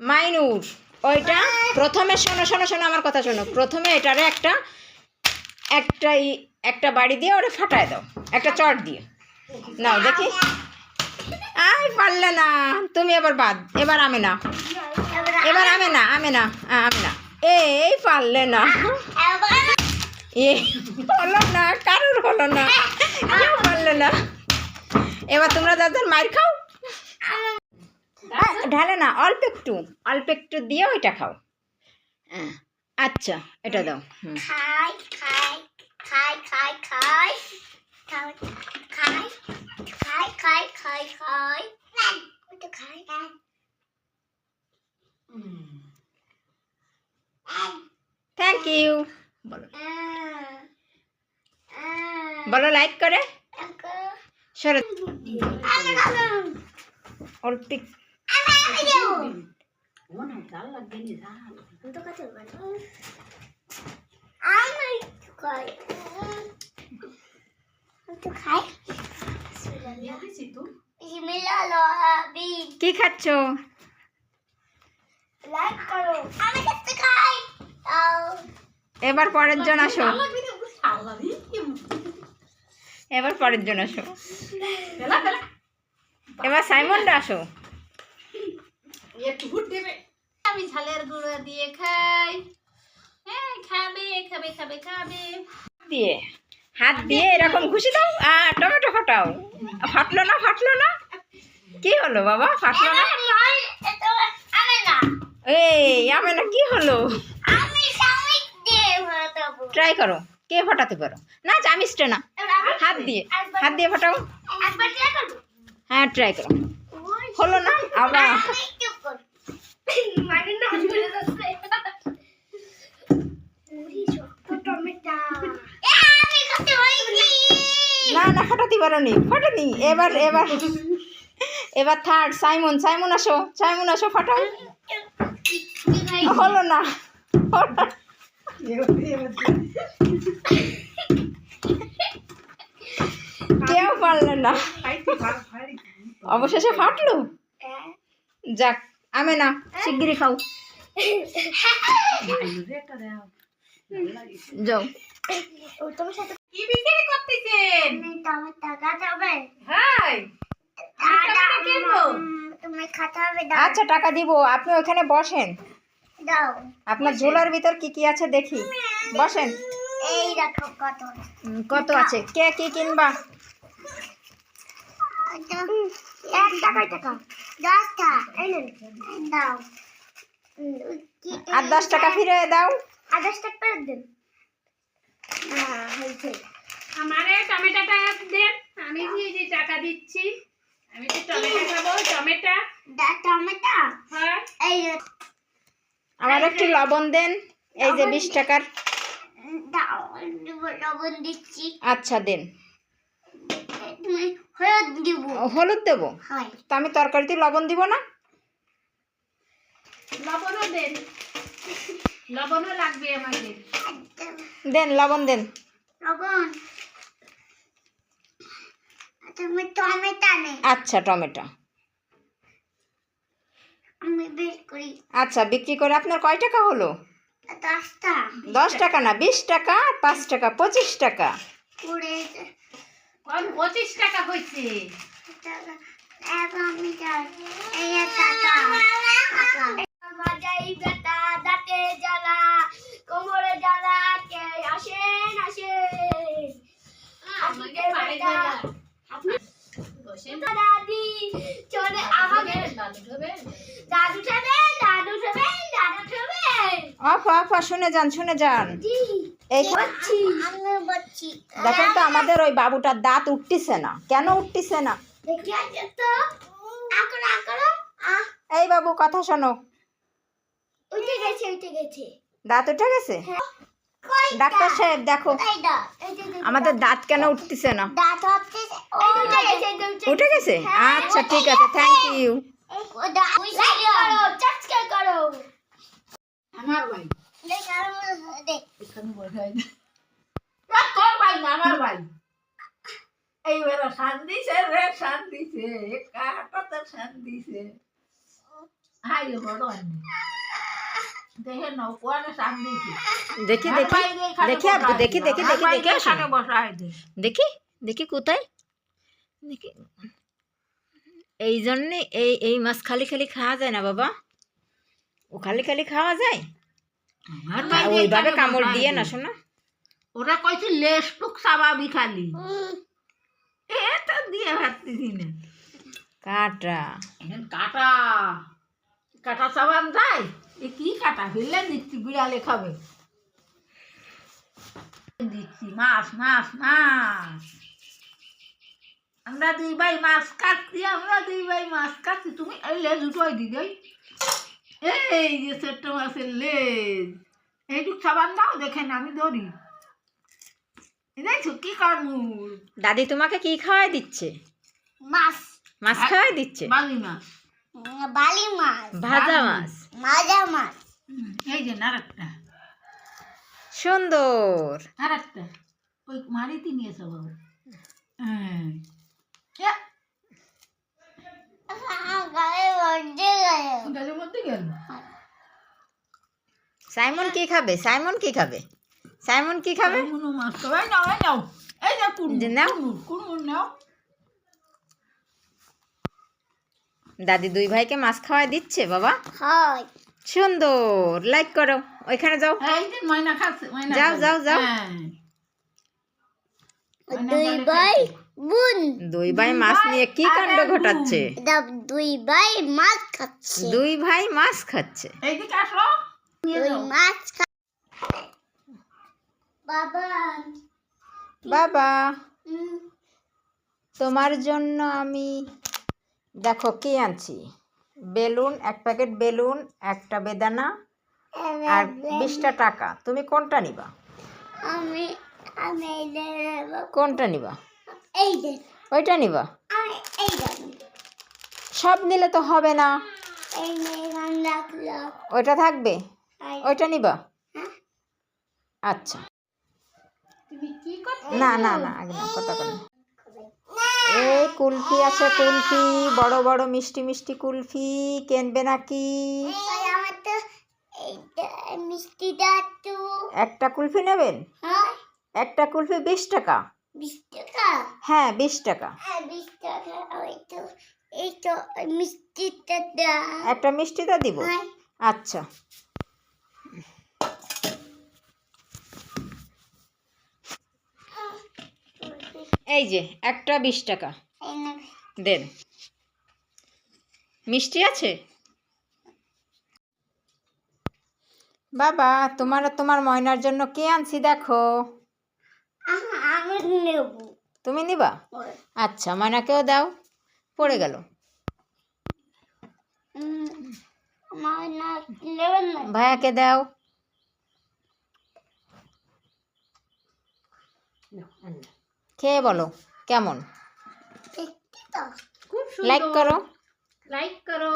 মাইনুর, ওইটা প্রথমে শোনো শোনো শোনো আমার কথা শোনো। প্রথমে এটারে একটা একটা একটা বাড়ি দিয়ে ওরে ফাটায় দাও, একটা চট দিয়ে। নাও, দেখি। আই পারলে না, তুমি এবার বাদ, এবার আমি না। এবার আমি না আমি না আমি না। এই পারলে না। এ, হলো না, কারোর হলো না। কেউ পারলে না। এবার তোমরা যাদের মার খাও ঢালে না অল্প একটু অল্প একটু দিয়ে ওইটা খাও। হ্যাঁ, আচ্ছা এটা দাও হুম। খাই খাই খাই খাই খাই। খাই খাই খাই খাই খাই। খাই। থ্যাংক ইউ বলো। বলো লাইক করে। সরে। অল্প কি খাচ্ছ? এবার পরের জন আসো। এবার পরের জন আসো। এবার সাইমনটা আসো। আমি ঝালের গুঁড়ো দিয়ে খাই হ্যাঁ খাবে খাবে খাবে খাবে দিয়ে হাত দিয়ে এরকম ঘুষি দাও আর টমেটো ফাটাও ফাটলো না ফাটলো না কি হলো বাবা ফাটলো না এই আমি না কি হলো ট্রাই করো কে ফাটাতে পারো না চামিচটা না হাত দিয়ে হাত দিয়ে ফাটাও হ্যাঁ ট্রাই করো হলো না আবার না না ফটোতে পারোনি ফটোনি এবার এবার এবার থার্ড সাইমন সাইমন আসো সাইমন আসো হলো না। কেউ পারল না। অবশেষে ফাটলো। যাক আমি না শিগগিরই খাও যাও। তোমার সাথে কি বিক্রি করতেছেন? টমেটো কাটা হবে। হাই। তুমি খাতে হবে দাও আচ্ছা টাকা দিব। আপনি ওখানে বসেন। দাও। আপনার ঝোলার ভিতর কি কি আছে দেখি। বসেন। এই দেখো কত কত আছে? কে কি কিনবা? এক টাকা টাকা। আর দশ টাকা ফিরে দাও। আর দশ টাকা ফেরত দিন। হয়েছে। আমারে টমেটোটা দেন। আমি যে টাকা দিচ্ছি আমি তো টমেটো খাব টমেটো। টমেটো? হ্যাঁ। এই আমার একটু লবণ দেন। এই যে বিশ টাকার। দাও লবণ দিচ্ছি। আচ্ছা দেন। হলুদ দিব। হলুদ দেবো? হয়। তো আমি তরকারিতে লবণ দিব না? লবণও দেন। লবণও লাগবে আমাদের। দেন লবণ দেন। লবণ। আচ্ছা টমেটো। আমি বের করি। আচ্ছা বিক্রি করে আপনার কয় টাকা হলো? দশ টাকা না বিশ টাকা পাঁচ টাকা পঁচিশ টাকা। কুড়ি পঁচিশ টাকা দাদি চলে দাদু খাবেন দাদু খাবেন দাদু খাবেন অফ অফ শুনে যান শুনে যান। এই দেখেন তো আমাদের ওই বাবুটার দাঁত উঠতেছে না। কেন উঠতেছে না? এই বাবু কথা শোনো। উঠে গেছে উঠে গেছে। দাঁত উঠে গেছে? ডাক্তার সাহেব দেখো। আমাদের দাঁত কেন উঠতেছে না? উঠে গেছে আচ্ছা ঠিক আছে থ্যাংক ইউ আমার দেখ দেখ। দেখে দেখি দেখি। দেখি দেখি কোথায়? দেখি। এই জন্যে এই এই মাছ খালি খালি খাওয়া যায় না বাবা। ও খালি খালি খাওয়া যায়? ওইভাবে কামড় দিয়ে না শোনা। ওরা কইছে লেস টুক সাবাবি খালি। এটা দিয়ে ভাবতেছি না। কাটা। কাটা। কাটা সাবান যায়। এ কি কাটা? ফেললে দিচ্ছি বিড়ালে খাবে। দিচ্ছি মাছ মাছ মাছ। আমরা দুই ভাই মাছ কাটছি আমরা দুই ভাই মাছ কাটছি। তুমি এই লেজ উঠোই দিদি এই যে ছোট্ট মাছের লেজ। এইটুক সাবান দাও দেখেন আমি ধরি। দেখছ কি করমুর দাদি তোমাকে কি খাওয়াই দিচ্ছে? মাছ। মাছ খাওয়াই দিচ্ছে? বালি মাছ। বালি মাছ। ভাজা মাছ। মাজা মাছ। এই যে আরেকটা সুন্দর। আরেকটা ওই মারিতে নিয়েছে বাবা। হ্যাঁ। ইয়া, গায়ে গায়ে গেল সাইমন কি খাবে? সাইমন কি খাবে? সাইমন কি খাবে? মাছ নাও এই নাও। নাও। নাও। দাদি দুই ভাইকে মাছ খাওয়াই দিচ্ছে বাবা। হয়। সুন্দর। লাইক করো। ওইখানে যাও। এই যে ময়না খাচ্ছে ময়না যাও, যাও, যাও। ময়না দুই ভাই বোন। দুই ভাই মাছ নিয়ে কি কাণ্ড ঘটাচ্ছে? দুই ভাই মাছ খাচ্ছে। দুই ভাই মাছ খাচ্ছে। এইদিকে আসো। দুই মাছ বাবা। বাবা তোমার জন্য আমি দেখো কি আনছি। বেলুন এক প্যাকেট বেলুন একটা বেদানা আর বিশটা টাকা। তুমি কোনটা নিবা? আমি কোনটা নিবা? এই ওইটা নিবা? সব নিলে তো হবে না। ওইটা থাকবে? ওইটা নিবা? হ্যাঁ। আচ্ছা। তুমি কি করছ? না না না একদম কথা বল। এই কুলফি আছে কুলফি বড় বড় মিষ্টি মিষ্টি কুলফি কিনবে নাকি? একটা কুলফি নেবেন? হ্যাঁ। একটা কুলফি বিশ টাকা। বিশ টাকা? হ্যাঁ বিশ টাকা। হ্যাঁ বিশ টাকা। তো এই তো মিষ্টিটা দাও একটা মিষ্টিটা দিব? হ্যাঁ। আচ্ছা। এই যে একটা বিশ টাকা। দেন। মিষ্টি আছে? বাবা তোমার তোমার ময়নার জন্য কে আনছি দেখো। আমি নেব। তুমি নিবা? আচ্ছা ময়নাকেও দাও পড়ে গেল। আমার না নেবেন না। ভাইয়াকে দাও। খেয়ে বলো কেমন? দেখতে তো খুব লাইক করো। লাইক করো।